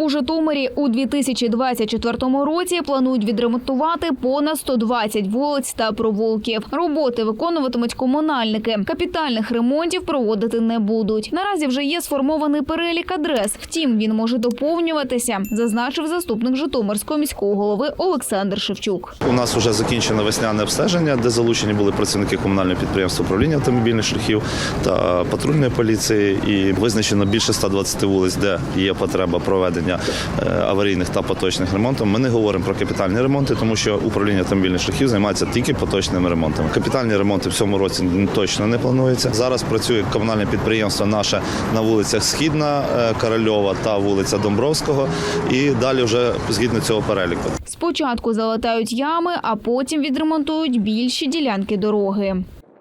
У Житомирі у 2024 році планують відремонтувати понад 120 вулиць та провулків. Роботи виконуватимуть комунальники. Капітальних ремонтів проводити не будуть. Наразі вже є сформований перелік адрес. Втім, він може доповнюватися, зазначив заступник Житомирського міського голови Олександр Шевчук. У нас вже закінчено весняне обстеження, де залучені були працівники комунального підприємства управління автомобільних шляхів та патрульної поліції. І визначено більше 120 вулиць, де є потреба проведення е, аварійних та поточних ремонтів. Ми не говоримо про капітальні ремонти, тому що управління автомобільних шляхів займається тільки поточними ремонтами. Капітальні ремонти в цьому році точно не планується. Зараз працює комунальне підприємство наше на вулицях Східна, е, Корольова та вулиця Домбровського. І далі вже згідно цього переліку. Спочатку залатають ями, а потім відремонтують більші ділянки дороги.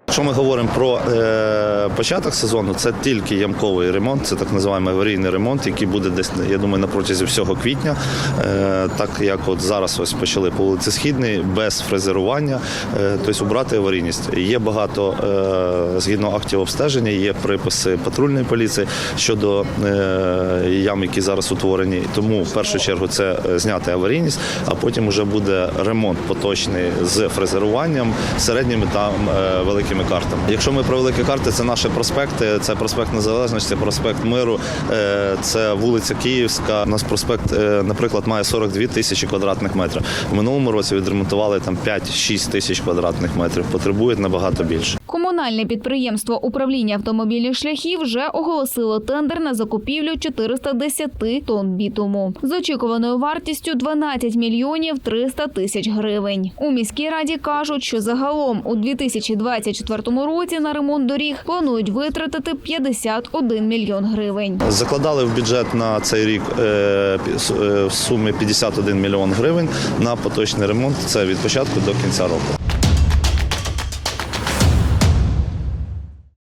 Якщо ми говоримо про е, початок сезону, це тільки ямковий ремонт, це так називаємо аварійний ремонт, який буде десь, я думаю, на протязі всього квітня. Е, так як от зараз ось почали по вулиці Східний, без фрезерування, е, тобто убрати аварійність. Є багато е, згідно актів обстеження, є приписи патрульної поліції щодо е, ям, які зараз утворені. Тому в першу чергу це е, зняти аварійність, а потім вже буде ремонт поточний з фрезеруванням, середніми та е, великими картами. Якщо ми про великі карти, це наші проспекти, це проспект Незалежності, проспект Миру, е, це вулиця Київська. У нас проспект, е, наприклад, має 42 тисячі квадратних метрів. В минулому році відремонтували там 5-6 тисяч квадратних метрів. Потребують набагато більше. Комунальне підприємство управління автомобільних шляхів вже оголосило тендер на закупівлю 410 тонн бітуму з очікуваною вартістю 12 мільйонів 300 тисяч гривень. У міській раді кажуть, що загалом у 2024 році на ремонт доріг планують витратити 51 мільйон гривень. Закладали в бюджет на цей рік е, е, в сумі 51 мільйон гривень на поточний ремонт. Це від початку до кінця року.